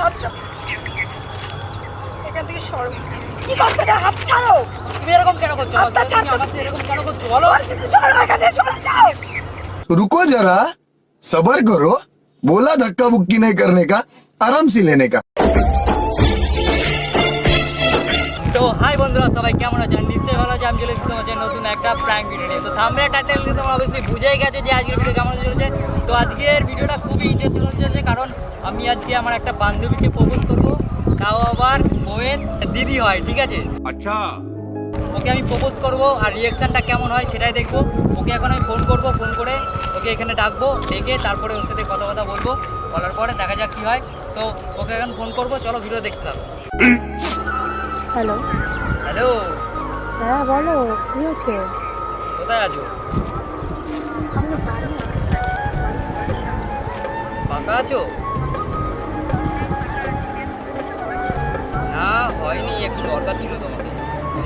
হাত ছাড়ো। এখান থেকে সরো কি করছো না হাত ছাড়ো তুমি এরকম কেন করছো আমার আচ্ছা, সাথে? তুমি আচ্ছা। আমার সাথে এরকম কেন করছো বলো বলছি তো সরো এখান থেকে সরে যাও रुको जरा सबर करो बोला धक्का बुक्की नहीं करने का आराम से लेने का তো হাই বন্ধুরা সবাই কেমন আছেন? নিশ্চয়ই ভালো আছে আমি চলে এসেছি তোমার নতুন একটা প্র্যাঙ্ক ভিডিও নিয়ে। তো থামলে টাইটেল নিয়ে তোমরা অবশ্যই বুঝেই গেছে যে আজকের ভিডিও কেমন চলছে। তো আজকের ভিডিওটা খুবই ইন্টারেস্টিং হচ্ছে কারণ আমি আজকে আমার একটা বান্ধবীকে প্রপোজ করব। তাও আবার বউয়ের দিদি হয় ঠিক আছে? আচ্ছা। ওকে আমি প্রপোজ করব আর রিয়াকশানটা কেমন হয় সেটাই দেখব। ওকে এখন আমি ফোন করব ফোন করে ওকে এখানে ডাকবো ডেকে তারপরে ওর সাথে কথা কথা বলব। বলার পরে দেখা যাক কী হয়। তো ওকে এখন ফোন করব চলো ভিডিও দেখতে থাকো। Hello hello. হ্যাঁ বলো কি হচ্ছে? কোথায় আছো? ফাঁকা আছো? না হয়নি একটু দরকার ছিল তোমাকে।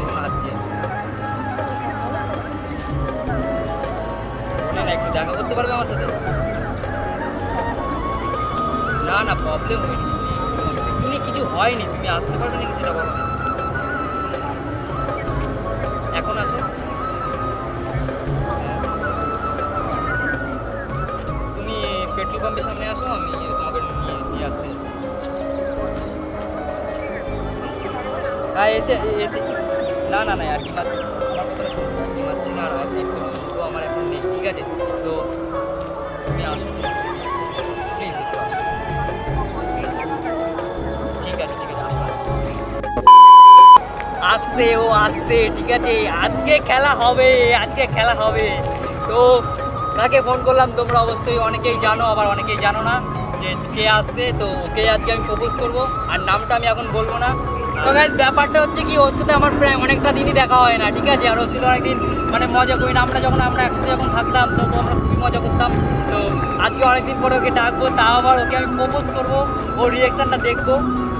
শোনাচ্ছে। বলে না একটু দেখা করতে পারবে আমার সাথে? না না প্রবলেম হয়নি। কিছু হয়নি তুমি আসতে পারবে নাকি সেটা বলো না। এখন আসো তুমি পেট্রোল পাম্পের সামনে আসো, আমি তোমাকে নিয়ে নিয়ে আসতে হ্যাঁ এসে এসে না না না, আর কি আসছে ও আসছে, ঠিক আছে, আজকে খেলা হবে, আজকে খেলা হবে। তো কাকে ফোন করলাম তোমরা অবশ্যই অনেকেই জানো, আবার অনেকেই জানো না যে কে আসছে, তো ওকে আজকে আমি প্রপোজ করব। আর নামটা আমি এখন বলব না। তো গাইজ ব্যাপারটা হচ্ছে কি, ওর সাথে আমার প্রায় অনেকটা দিনই দেখা হয় না, ঠিক আছে? আর ওর সাথে অনেকদিন মানে মজা করি না। আমরা যখন, আমরা একসাথে যখন থাকতাম, তো তো আমরা খুবই মজা করতাম। তো আজকে অনেকদিন পরে ওকে ডাকবো তাও আবার ওকে আমি প্রপোজ করব। ওর রিয়াকশানটা দেখব।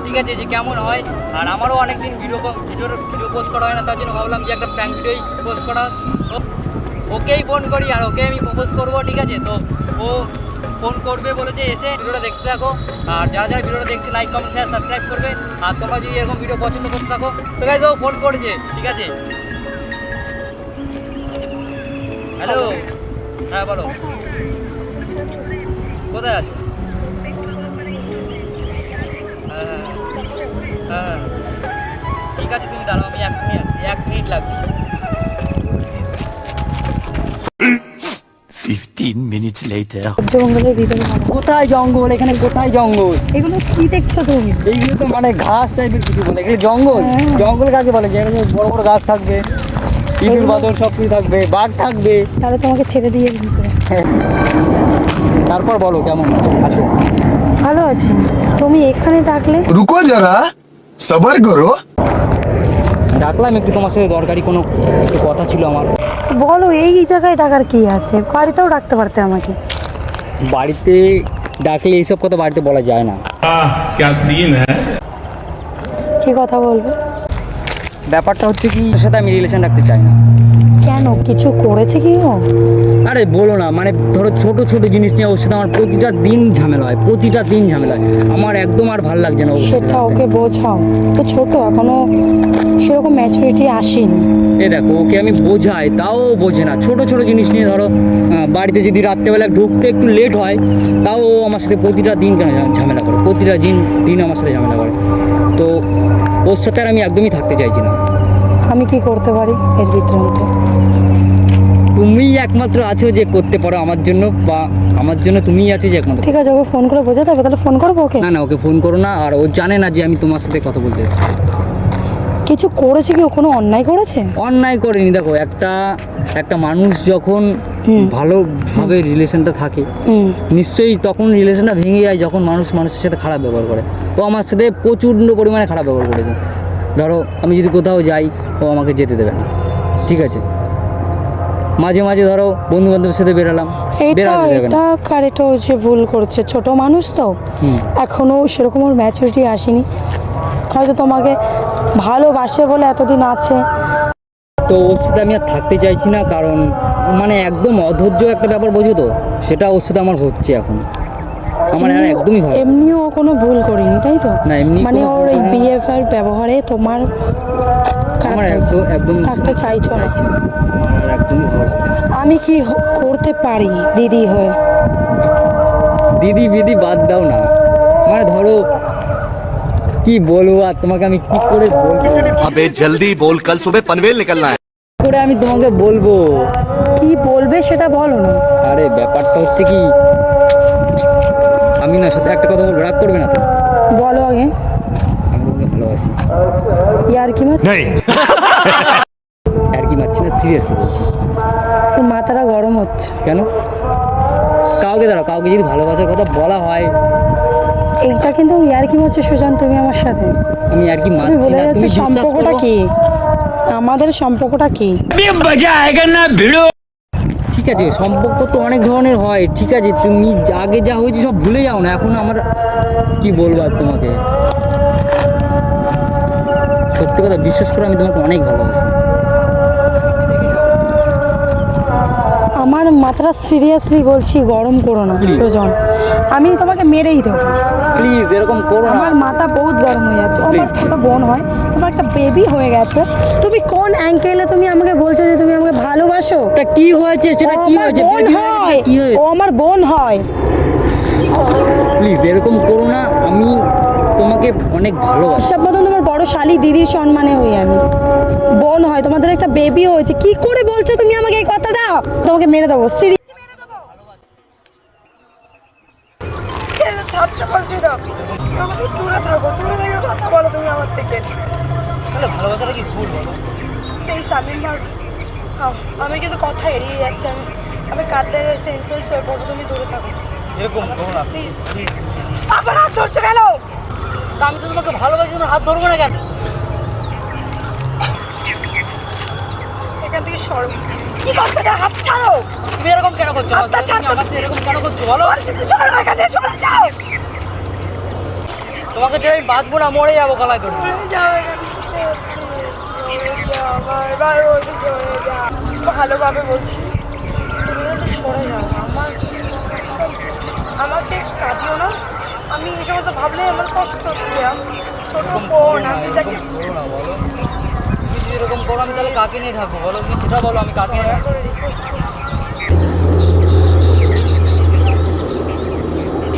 ঠিক আছে যে কেমন হয়? আর আমারও অনেকদিন ভিডিও ভিডিওর ভিডিও পোস্ট করা হয় না, তার জন্য ভাবলাম যে একটা প্র্যাঙ্ক ভিডিওই পোস্ট করা ওকেই ফোন করি আর ওকে আমি প্রপোজ করব, ঠিক আছে? তো ও ফোন করবে বলেছে, এসে ভিডিওটা দেখতে থাকো। আর যারা যারা ভিডিওটা দেখছ লাইক কমেন্ট শেয়ার সাবস্ক্রাইব করবে। আর তোমরা যদি এরকম ভিডিও পছন্দ করতে থাকো, তো ও ফোন করেছে, ঠিক আছে? হ্যালো হ্যাঁ বলো। কোথায় আছো? হ্যাঁ। হ্যাঁ। ঠিক আছে তুমি দাঁড়াও আমি এক মিনিট আসছি এক মিনিট লাগবে। জঙ্গল এখানে জঙ্গল। এগুলো তুমি? এইগুলো তো মানে ঘাস টাইপের কিছু জঙ্গল। হ্যাঁ। বলে? বড় বড় থাকবে সব কিছু থাকবে বাঘ থাকবে। তাহলে তোমাকে ছেড়ে দিয়ে তারপর বলো কেমন আছো? ভালো আছি। তুমি এখানে থাকলে রুকো যারা সবার করো ডাকলাম একটু তোমার সাথে দরকারি কোনো একটু কথা ছিল আমার। বলো এই জায়গায় ডাকার কি আছে? বাড়িতেও ডাকতে পারতে আমাকে। বাড়িতে ডাকলে এইসব কথা বাড়িতে বলা যায় না। কি কথা বলবে? ব্যাপারটা হচ্ছে কি সাথে আমি রিলেশন রাখতে চাই না। কেন? কিছু করেছে কি ও? আরে বলো না মানে ধরো ছোট ছোট জিনিস নিয়ে ওর সাথে আমার প্রতিটা দিন ঝামেলা হয় প্রতিটা দিন ঝামেলা হয়। আমার একদম আর ভালো লাগছে না সেটা ওকে বোঝাও। তো ছোট এখনও সেরকম ম্যাচুরিটি আসেনি। এ দেখো ওকে আমি বোঝাই তাও বোঝে না। ছোট ছোট জিনিস নিয়ে ধরো বাড়িতে যদি রাত্রেবেলা ঢুকতে একটু লেট হয় তাও ও আমার সাথে প্রতিটা দিন কেন ঝামেলা করে? প্রতিটা দিন দিন আমার সাথে ঝামেলা করে। তো ওর সাথে আর আমি একদমই থাকতে চাইছি না। আমি কি করতে পারি এর ভিতরতে তুমিই একমাত্র আছো যে করতে পারো আমার জন্য বা আমার জন্য তুমিই আছো যে একমাত্র। ঠিক আছে ওকে ফোন করে বোঝাতে হবে তাহলে ফোন করব ওকে? না না ওকে ফোন করো না আর ও জানে না যে আমি তোমার সাথে কথা বলতে এসেছি। কিছু করেছে কি ও? কোনো অন্যায় করেছে? অন্যায় করেনি দেখো একটা একটা মানুষ যখন। ভালোভাবে রিলেশনটা থাকে নিশ্চয়ই তখন রিলেশনটা ভেঙে যায় যখন মানুষ মানুষের সাথে খারাপ ব্যবহার করে। ও আমার সাথে প্রচণ্ড পরিমাণে খারাপ ব্যবহার করেছে। ধরো আমি যদি কোথাও যাই ও আমাকে যেতে দেবে না। ঠিক আছে? মাঝে মাঝে ধরো বন্ধু বান্ধবের সাথে বেরালাম এটা বেরাতে দেবে না। যে ভুল করছে ছোট মানুষ তো। এখনও সেরকম ওর ম্যাচুরিটি আসেনি। হয়তো তোমাকে ভালোবাসে বলে এতদিন আছে। তো ওর সাথে আমি আর থাকতে চাইছি না কারণ মানে একদম অধৈর্য একটা ব্যাপার বোঝো তো? সেটা ওর সাথে আমার হচ্ছে এখন। আমার একদমই ভালো এমনিও কোনো ভুল করিনি তাই তো? না এমনি মানে ওর এই বিহেভিয়ার ব্যবহারে তোমার আমার একদম একদম থাকতে চাইছো না। আমার একদমই আমি কি করতে পারি দিদি হয়ে? দিদি বিদি বাদ দাও না। মানে ধরো কি বলব আর তোমাকে আমি কি করে বলব? আবে জলদি বল কাল সুবে পনভেল নিকলনা হ্যায়। করে আমি তোমাকে বলব? কি বলবে সেটা বলো না। আরে ব্যাপারটা হচ্ছে কি আমি না সাথে একটা কথা বলব রাগ করবে না তো। বলো আগে। আমি তোমাকে ভালোবাসি। ইয়ার কি মাছ নেই। আর কি মাছ না সিরিয়াসলি বলছি। মাথাটা গরম হচ্ছে। কেন? কাউকে দাঁড়াও কাউকে যদি ভালোবাসার কথা বলা হয়। এইটা কিন্তু ইয়ার কি হচ্ছে সুশান্ত তুমি আমার সাথে? আমি আর কি মারছি বলে যাচ্ছে সম্পর্কটা কি? আমাদের সম্পর্কটা কি? মজা আয়েগা না ভিড়ো ঠিক আছে সম্পর্ক তো অনেক ধরনের হয় ঠিক আছে তুমি আগে যা হয়েছে সব ভুলে যাও না এখন আমার কি বলব আর তোমাকে? সত্যি কথা বিশ্বাস করো আমি তোমাকে অনেক ভালোবাসি। আমার মাথাটা সিরিয়াসলি বলছি গরম করো না. সুজন আমি তোমাকে মেরেই দেবো। প্লিজ এরকম করো আমার মাথা বহুত গরম হয়ে যাচ্ছে। আমার ছোট বোন হয়। তোমার একটা বেবি হয়ে গেছে। তুমি কোন অ্যাঙ্কেলে তুমি আমাকে বলছো যে তুমি আমাকে ভালোবাসো? তা কি হয়েছে? সেটা কি হয়েছে? বোন হয় ও আমার বোন হয়। প্লিজ এরকম করো না আমি তোমাকে অনেক ভালোবাসি। হিসাব মতন তোমার বড় শালি দিদির সম্মানে হই আমি। বোন হয় তোমাদের একটা বেবি হয়েছে। কি করে বলছো তুমি আমাকে এই কথাটা? তোমাকে মেরে দেবো। সিরি তাহলে ভালোবাসাটা কি ভুল এই স্বামীর মার আমি কিন্তু কথা এড়িয়ে যাচ্ছি আমি আমি কাঁদলে সেন্সলেস হয়ে পড়ব তুমি দূরে থাকো। এরকম করো না। প্লিজ আবার হাত ধরছো কেন? আমি তো তোমাকে ভালোবাসি তোমার হাত ধরবো না কেন? এখান থেকে সরো। কি করছ না হাত ছাড়ো। তুমি এরকম কেন করছ? হাতটা সাথে? ছাড় তুমি তো। আমার সাথে এরকম কেন করছ বলো? সরো এখান থেকে সরে যাও। তোমাকে ছেড়ে আমি বাঁচবো না মরে যাব গলায় ধরে। যাও ভালোভাবে বলছি তুমি একটু সরে যাও আমার আমাকে কাঁদিও না। আমি এই সমস্ত ভাবলে আমার কষ্ট হচ্ছে। ছোট বোন আমি তাকে এরকম করো আমি তাহলে কাকে নিয়ে থাকব? বলো তুমি সেটা বলো আমি কাকে নিয়ে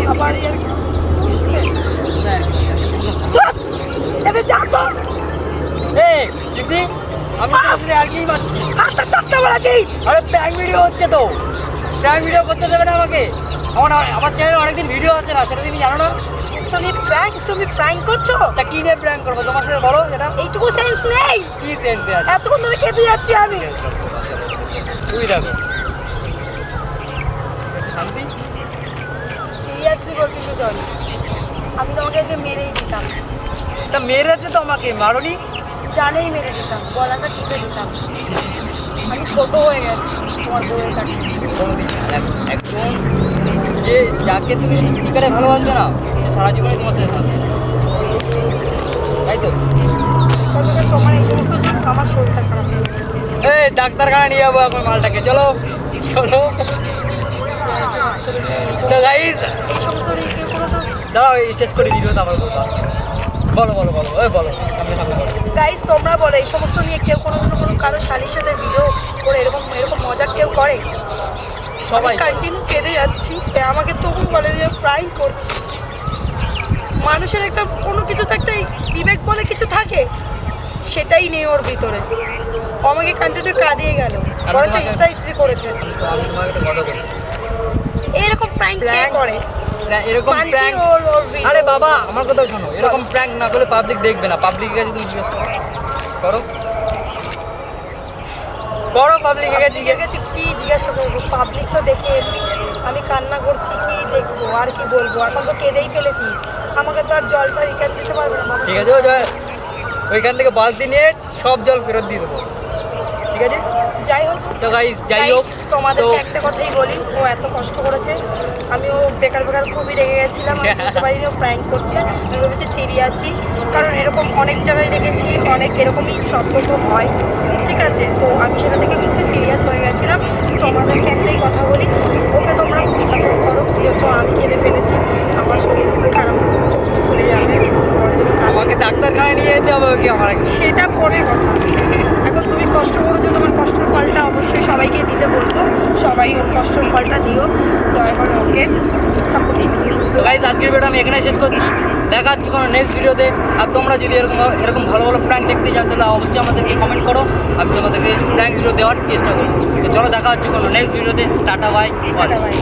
আবার কি এতে যা তো আমি সাথে আর কি মারছি হাতটা চাপতে বলেছি। আরে প্র্যাঙ্ক ভিডিও হচ্ছে তো। প্র্যাঙ্ক ভিডিও করতে দেবে না আমাকে। আমার আমার চ্যানেলে অনেকদিন ভিডিও আছে না সেটা তুমি জানো না? তুমি প্র্যাঙ্ক তুমি প্র্যাঙ্ক করছ? তা কি নিয়ে প্র্যাঙ্ক করব? তোমার সাথে বলো সেটা। এইটুকু সেন্স নেই। কি সেন্স আছে? এতক্ষণ ধরে খেতে যাচ্ছি আমি। তুই দেখো। শান্তি? সিরিয়াসলি বলছি সুজন আমি তোমাকে যে মেরেই দিতাম। তা মেরেছে তো আমাকে মারনি? জানেই মেরে দিতাম গলাটা টিপে দিতাম। আমি ছোট হয়ে গেছি তোমার বউয়ের কাছে। একজন যে যাকে তুমি সত্যিকারে ভালোবাসবে না সে সারা জীবনে তোমার সাথে থাকবে। তাই তো? তোমার এই সমস্ত আমার শরীরটা খারাপ এই ডাক্তারখানা নিয়ে যাব এখন মালটাকে চলো চলো। তো গাইস এই সমস্ত দাঁড়াও শেষ করে দিল তো আমার কথা বলো বলো বলো ওই বলো গাইস তোমরা বলো এই সমস্ত নিয়ে কেউ কোনো কোনো কোনো কারও শালির সাথে ভিডিও করে এরকম এরকম মজা কেউ করে? সবাই। কন্টিনিউ কেঁদে যাচ্ছি। আমাকে তবু বলে যে প্রাইম করছি। মানুষের একটা কোনো কিছুতে একটা বিবেক বলে কিছু থাকে সেটাই নেই ওর ভিতরে। আমাকে কন্টিনিউ কাঁদিয়ে গেল। বরঞ্চ ইস্ত্রা ইস্ত্রি করেছে। এরকম Prank? করে? এরকম প্র্যাঙ্ক আরে বাবা আমার কথা শোনো। এরকম প্র্যাঙ্ক না করলে পাবলিক দেখবে না। পাবলিকের কাছে তুমি জিজ্ঞেস করো। করো। করো পাবলিকের কাছে পাবলিকের কি জিজ্ঞাসা করব? পাবলিক তো দেখে আমি কান্না করছি কি দেখব? আর কি বলব? এখন তো কেঁদেই ফেলেছি। আমাকে তো আর জলটা রিটার্ন দিতে পারবে না ঠিক আছে ওইখান থেকে বালতি নিয়ে সব জল ফেরত দিয়ে দেবো। ঠিক আছে? যাই হোক তো গাইস যাই হোক তোমাদেরকে একটা কথাই বলি ও এত কষ্ট করেছে আমি ও বেকার বেকার খুবই রেগে গেছিলাম আমি বুঝতে পারিনি ও প্র্যাঙ্ক করছে আমি ভেবেছি সিরিয়াসলি কারণ এরকম অনেক জায়গায় দেখেছি অনেক এরকমই সম্পর্ক হয় ঠিক আছে? তো আমি সেটা থেকে খুবই সিরিয়াস হয়ে গেছিলাম তোমাদেরকে একটাই কথা বলি ওকে তোমরা খুব সাপোর্ট করো যেহেতু আমি কেঁদে ফেলেছি আমার শরীর খারাপ ফুলে যাবে কিছুক্ষণ পরে যদি কাঁদে আমাকে ডাক্তারখানায় নিয়ে যেতে হবে ওকে আমার। সেটা পরের কথা। এখন তুমি কষ্ট করেছ তোমার কষ্টের ফলটা অবশ্যই সবাইকে দিতে বলব। সবাই ওর কষ্টের ফলটা দিও। দয়া করে ওকে সাপোর্ট তো গাইজ আজকের ভিডিও আমি এখানে শেষ করছি। দেখা হচ্ছে কোনো নেক্সট ভিডিওতে আর তোমরা যদি এরকম এরকম ভালো ভালো প্র্যাঙ্ক দেখতে চাও তাহলে অবশ্যই আমাদেরকে কমেন্ট করো। আমি তোমাদেরকে প্র্যাঙ্ক ভিডিও দেওয়ার চেষ্টা করব। তো চলো দেখা হচ্ছে কোনো নেক্সট ভিডিওতে টাটা বাই টাটা বাই